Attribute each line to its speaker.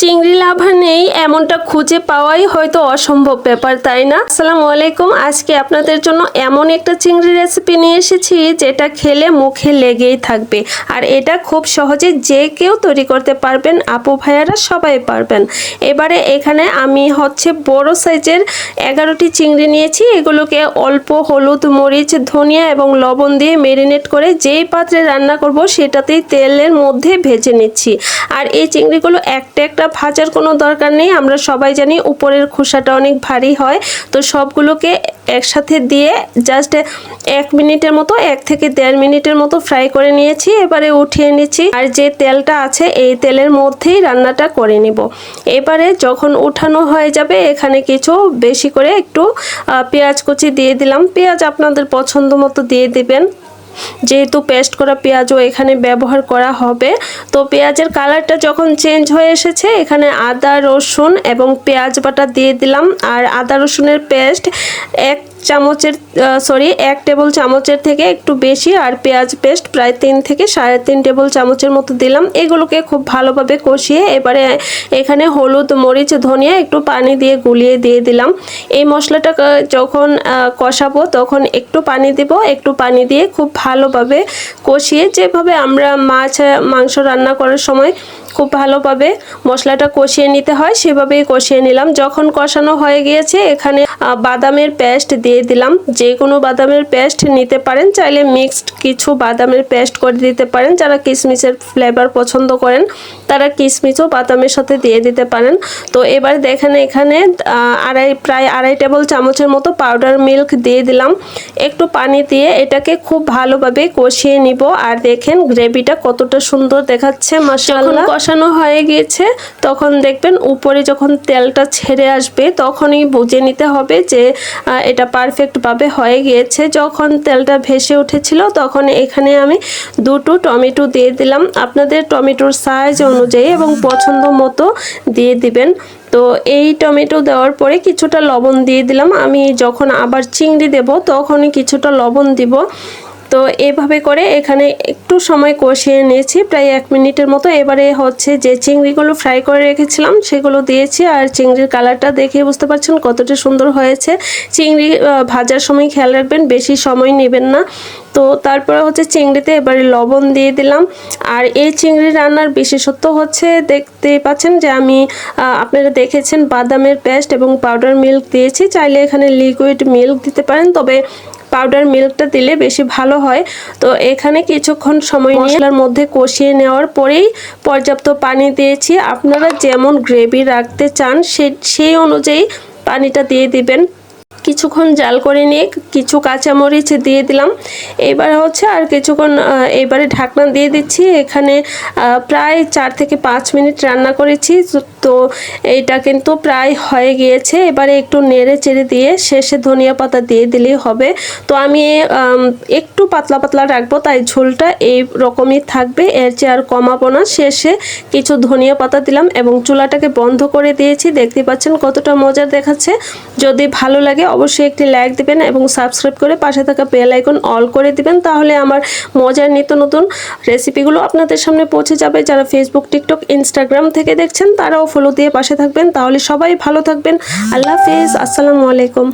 Speaker 1: চিংড়ি লাভা নেই, এমনটা খুঁজে পাওয়াই হয়তো অসম্ভব ব্যাপার, তাই না? আসসালামু আলাইকুম। আজকে আপনাদের জন্য এমন একটা চিংড়ি রেসিপি নিয়ে এসেছি, যেটা খেলে মুখে লেগেই থাকবে। আর এটা খুব সহজে যে কেউ তৈরি করতে পারবেন, আপু ভাইয়ারা সবাই পারবেন। এবারে এখানে আমি হচ্ছে বড় সাইজের এগারোটি চিংড়ি নিয়েছি, এগুলোকে অল্প হলুদ, মরিচ, ধনিয়া এবং লবণ দিয়ে মেরিনেট করে যেই পাত্রে রান্না করব, সেটাতেই তেলের মধ্যে ভেজে নিচ্ছি। আর এই চিংড়িগুলো একটা একটা ভাজার কোনো দরকার নেই। আমরা সবাই জানি উপরের খোসাটা অনেক ভারী হয়। তো সবগুলোকে একসাথে দিয়ে জাস্ট এক মিনিটের মতো, এক থেকে দেড় মিনিটের মতো ফ্রাই করে নিয়েছি। এবারে উঠিয়ে নিচ্ছি। আর যে তেলটা আছে, এই তেলের মধ্যেই রান্নাটা করে নিব। এবারে যখন উঠানো হয়ে যাবে, এখানে কিছু বেশি করে একটু পেঁয়াজ কুচি দিয়ে দিলাম। পেঁয়াজ আপনাদের পছন্দ মতো দিয়ে দিবেন। যেহেতু পেস্ট করা পেঁয়াজও এখানে ব্যবহার করা হবে, তো পেঁয়াজের কালারটা যখন চেঞ্জ হয়ে এসেছে, এখানে আদা, রসুন এবং পেঁয়াজ বাটা দিয়ে দিলাম। আর আদা, রসুনের পেস্ট এক চামচের সরি এক টেবিল চামচের থেকে একটু বেশি আর পেঁয়াজ পেস্ট প্রায় তিন থেকে সাড়ে তিন টেবিল চামচের মতো দিলাম। এগুলোকে খুব ভালোভাবে কষিয়ে এবারে এখানে হলুদ, মরিচ, ধনিয়া একটু পানি দিয়ে গুলিয়ে দিয়ে দিলাম। এই মশলাটা যখন কষাবো তখন একটু পানি দিব, একটু পানি দিয়ে খুব ভালোভাবে কষিয়ে যেভাবে আমরা মাছ, মাংস রান্না করার সময় খুব ভালোভাবে মশলাটা কষিয়ে নিতে হয়, সেভাবেই কষিয়ে নিলাম। যখন কষানো হয়ে গিয়েছে, এখানে বাদামের পেস্ট দিয়ে দিলাম। যে কোনো বাদামের পেস্ট নিতে পারেন, চাইলে মিক্সড কিছু বাদামের পেস্ট করে দিতে পারেন, যারা কিশমিশের ফ্লেভার পছন্দ করেন। তারা কিশমিশও বাদামের সাথে দিয়ে দিতে পারেন। তো এবার দেখেন এখানে আড়াই, প্রায় আড়াই টেবিল চামচের মতো পাউডার মিল্ক দিয়ে দিলাম। একটু পানি দিয়ে এটাকে খুব ভালোভাবে কষিয়ে নিব। আর দেখেন গ্রেভিটা কতটা সুন্দর দেখাচ্ছে মাসাল্লাহ কষানো হয়ে গিয়েছে, তখন দেখবেন উপরে যখন তেলটা ছেড়ে আসবে, তখনই বুঝে নিতে হবে যে এটা পারফেক্টভাবে হয়ে গিয়েছে। যখন তেলটা ভেসে উঠেছিল, তখন এখানে আমি দুটো টমেটো দিয়ে দিলাম। আপনাদের টমেটোর সাইজ অনুযায়ী এবং পছন্দ মতো দিয়ে দিবেন। তো এই টমেটো দেওয়ার পরে কিছুটা লবণ দিয়ে দিলাম। আমি যখন আবার চিংড়ি দেব, তখনই কিছুটা লবণ দিব। তো এভাবে করে এখানে একটু সময় কষিয়ে নিয়েছি, প্রায় এক মিনিটের মতো। এবারে হচ্ছে যে চিংড়িগুলো ফ্রাই করে রেখেছিলাম, সেগুলো দিয়েছি আর চিংড়ির কালারটা দেখে বুঝতে পারছেন কতটা সুন্দর হয়েছে। চিংড়ি ভাজার সময় খেয়াল রাখবেন, বেশি সময় নেবেন না। তো তারপরে হচ্ছে চিংড়িতে এবারে লবণ দিয়ে দিলাম। আর এই চিংড়ি রান্নার বিশেষত্ব হচ্ছে দেখতে পাচ্ছেন যে আমি আপনারা দেখেছেন বাদামের পেস্ট এবং পাউডার মিল্ক দিয়েছি। চাইলে এখানে লিকুইড মিল্ক দিতে পারেন, তবে পাউডার মিল্কটা দিলে বেশি ভালো হয়। তো এখানে কিছুক্ষণ সময় মশলার মধ্যে কষিয়ে নেওয়ার পরেই পর্যাপ্ত পানি দিয়েছি। আপনারা যেমন গ্রেভি রাখতে চান সেই অনুযায়ী পানিটা দিয়ে দিবেন। কিছুক্ষণ জাল করে নিয়ে কিছু কাঁচামরিচ দিয়ে দিলাম। এবার হচ্ছে আর কিছুক্ষণ এবারে ঢাকনা দিয়ে দিচ্ছি। এখানে প্রায় চার থেকে পাঁচ মিনিট রান্না করেছি। তো এইটা কিন্তু প্রায় হয়ে গিয়েছে। এবারে একটু নেড়ে চেড়ে দিয়ে শেষে ধনিয়া পাতা দিয়ে দিলেই হবে। তো আমি একটু পাতলা পাতলা রাখব, তাই ঝোলটা এই রকমই থাকবে। এর চেয়ে আর কমাবো না। শেষে কিছু ধনিয়া পাতা দিলাম এবং চুলাটাকে বন্ধ করে দিয়েছি। দেখতে পাচ্ছেন কতটা মজার দেখাচ্ছে। যদি ভালো লাগে অবশ্যই একটি লাইক দিবেন এবং সাবস্ক্রাইব করে পাশে থাকা বেল আইকন অল করে দিবেন। তাহলে আমার মজার নিত্য নতুন রেসিপিগুলো আপনাদের সামনে পৌঁছে যাবে। যারা ফেসবুক টিকটক ইনস্টাগ্রাম থেকে দেখছেন, তারাও ফলো দিয়ে পাশে থাকবেন তাহলে সবাই ভালো থাকবেন। আল্লাহ হাফেজ আসসালামু আলাইকুম।